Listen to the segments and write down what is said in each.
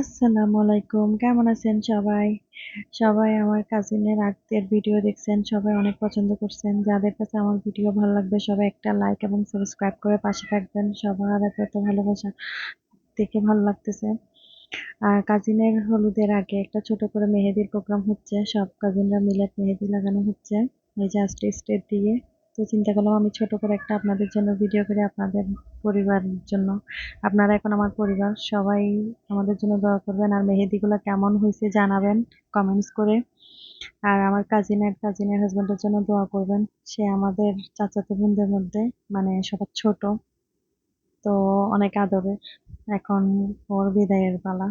আসসালামু আলাইকুম। কেমন আছেন সবাই? সবাই আমার কাজিনের আর্টের ভিডিও দেখছেন, সবাই অনেক পছন্দ করছেন। যাদের কাছে আমার ভিডিও ভালো লাগবে, সবাই একটা লাইক এবং সাবস্ক্রাইব করে পাশে থাকবেন। সবার এত ভালোবাসা দেখে ভালো লাগতেছে। আর কাজিনের হলুদের আগে একটা ছোট করে মেহেদির প্রোগ্রাম হচ্ছে। সব কাজিনরা মিলে মেহেদি লাগানো হচ্ছে। এই যে আস্তে স্টেট দিয়ে। তো চিন্তা করলাম আমি ছোট করে একটা আপনাদের জন্য ভিডিও করে আপনাদের পরিবারের জন্য। আপনারা এখন আমার পরিবার, সবাই আমাদের জন্য দোয়া করবেন। আর মেহেদিগুলো কেমন হয়েছে জানাবেন কমেন্টস করে। আর আমার কাজিনের কাজিনের হাজব্যান্ডের জন্য দোয়া করবেন। সে আমাদের চাচাতো বোনদের মধ্যে মানে সবার ছোট। তো অনেক আদরের এখন ওর বিদায়ের পালা।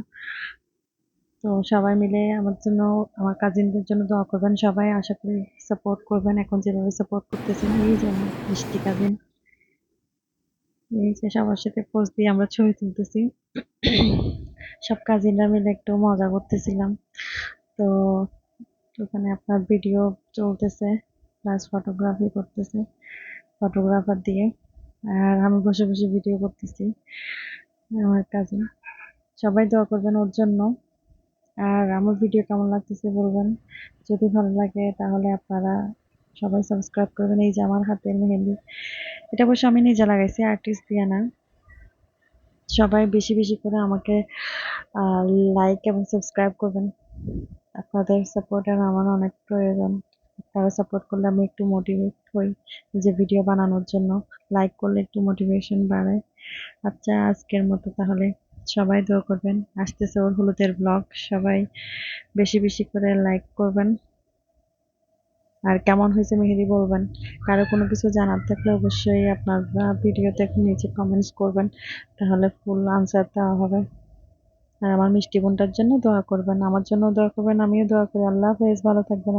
তো সবাই মিলে আমার জন্য, আমার কাজিনদের জন্য দোয়া করবেন। সবাই আশা করি সাপোর্ট করবেন। এখন যেভাবে সাপোর্ট করতেছেন, এই যে আমার মিষ্টি কাজিন এই যে সবার সাথে পোজ দিয়ে আমরা ছবি তুলতেছি। সব কাজিনরা মিলে একটু মজা করতেছিলাম। তো ওখানে আপনার ভিডিও চলতেছে প্লাস ফটোগ্রাফি করতেছে ফটোগ্রাফার দিয়ে। আর আমি বসে বসে ভিডিও করতেছি, আমার কাজিন সবাই দোয়া করবেন ওর জন্য। আর আমার ভিডিও কেমন লাগতেছে বলবেন? যদি ভালো লাগে, তাহলে আপনারা সবাই সাবস্ক্রাইব করবেন। এই যে আমার হাতের মেহেন্দি। এটা অবশ্য আমি নিজে লাগাইছি আর্টিস্ট দিয়ে না। সবাই বেশি বেশি করে আমাকে লাইক এবং সাবস্ক্রাইব করবেন। আপনাদের সাপোর্টের আমার অনেক প্রয়োজন। তারা সাপোর্ট করলে আমি একটু মোটিভেট হই যে ভিডিও বানানোর জন্য। লাইক করলে একটু মোটিভেশন বাড়ে। আচ্ছা আজকের মতো তাহলে। সবাই দোয়া করবেন। আসতেছে ওর হলুদের ব্লগ সবাই বেশি বেশি করে লাইক করবেন। আর কেমন হয়েছে মেহেদি বলবেন? কারও কোনো কিছু জানার থাকলে অবশ্যই আপনারা ভিডিওতে একটু নিচে কমেন্টস করবেন, তাহলে ফুল আনসার দেওয়া হবে। আর আমার মিষ্টি বোনটার জন্য দোয়া করবেন, আমার জন্য দোয়া করবেন, আমিও দোয়া করি। আল্লাহ হাফেজ, ভালো থাকবেন